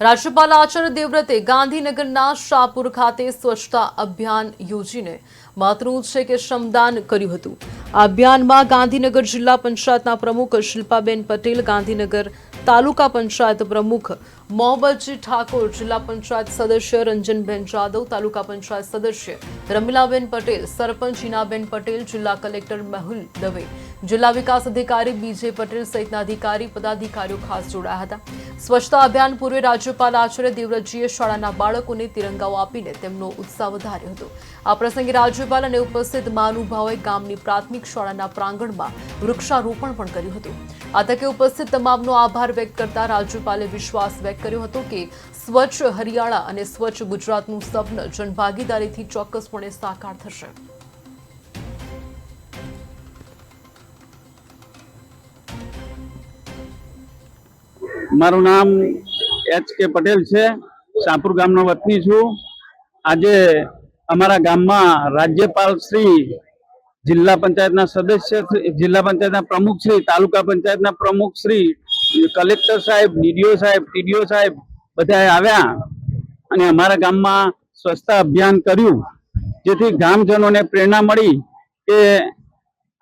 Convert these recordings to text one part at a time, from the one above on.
રાજ્યપાલ આચાર્ય દેવવ્રતે ગાંધીનગરના શાહપુર ખાતે સ્વચ્છતા અભિયાન યોજીને મહત્વનું છે કે શ્રમદાન કર્યું હતું. આ અભિયાનમાં ગાંધીનગર જિલ્લા પંચાયતના પ્રમુખ શિલ્પાબેન પટેલ, ગાંધીનગર તાલુકા પંચાયત પ્રમુખ મોહબતજી ઠાકોર, જિલ્લા પંચાયત સદસ્ય રંજનબેન જાદવ, તાલુકા પંચાયત સદસ્ય રમીલાબેન પટેલ, સરપંચ હિનાબેન પટેલ, જિલ્લા કલેક્ટર મેહુલ દવે, જિલ્લા વિકાસ અધિકારી બીજે પટેલ સહિતના અધિકારી, પદાધિકારીઓ ખાસ જોડાયા હતા. સ્વચ્છતા અભિયાન પૂર્વે રાજ્યપાલ આચાર્ય દેવવ્રતજીએ શાળાના બાળકોને તિરંગાઓ આપીને તેમનો ઉત્સાહ વધાર્યો હતો. આ પ્રસંગે રાજ્યપાલ અને ઉપસ્થિત મહાનુભાવોએ ગામની પ્રાથમિક શાળાના પ્રાંગણમાં વૃક્ષારોપણ પણ કર્યું હતું. આ તકે ઉપસ્થિત તમામનો આભાર વ્યક્ત કરતા રાજ્યપાલે વિશ્વાસ વ્યક્ત કર્યો હતો કે સ્વચ્છ હરિયાળા અને સ્વચ્છ ગુજરાતનું સ્વપ્ન જનભાગીદારીથી ચોક્કસપણે સાકાર થશે. મારું નામ એચ કે પટેલ છે. શાહપુર ગામનો વતની છું. આજે અમારા ગામમાં રાજ્યપાલ શ્રી જિલ્લા પંચાયતના સદસ્ય જિલ્લા પંચાયતના પ્રમુખ શ્રી, તાલુકા પંચાયતના પ્રમુખ શ્રી, કલેક્ટર સાહેબ, ડીડીઓ સાહેબ, ટીડીઓ સાહેબ બધા આવ્યા અને અમારા ગામમાં સ્વચ્છતા અભિયાન કર્યું. જેથી ગામજનોને પ્રેરણા મળી કે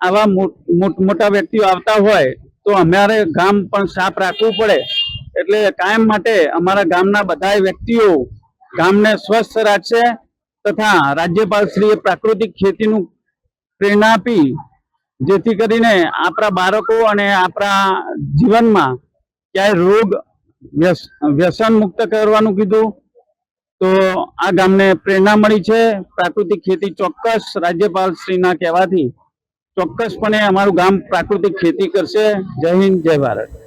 આવા મોટ- વ્યક્તિઓ આવતા હોય તો અમારે ગામ પણ સાફ રાખવું પડે. એટલે કાયમ માટે અમારા ગામના બધા વ્યક્તિઓ ગામને સ્વસ્થ રાખશે તથા રાજ્યપાલ શ્રીએ પ્રાકૃતિક ખેતીનું પ્રેરણા આપી, જેથી કરીને આપણા બાળકો અને આપણા જીવનમાં ક્યાંય રોગ વ્યસ- વ્યસન મુક્ત કરવાનું કીધું, તો આ ગામને પ્રેરણા મળી છે. પ્રાકૃતિક ખેતી ચોક્કસ રાજ્યપાલ શ્રીના કહેવાથી ચોક્કસપણે અમારું ગામ પ્રાકૃતિક ખેતી કરશે. જય હિન્દ, જય ભારત.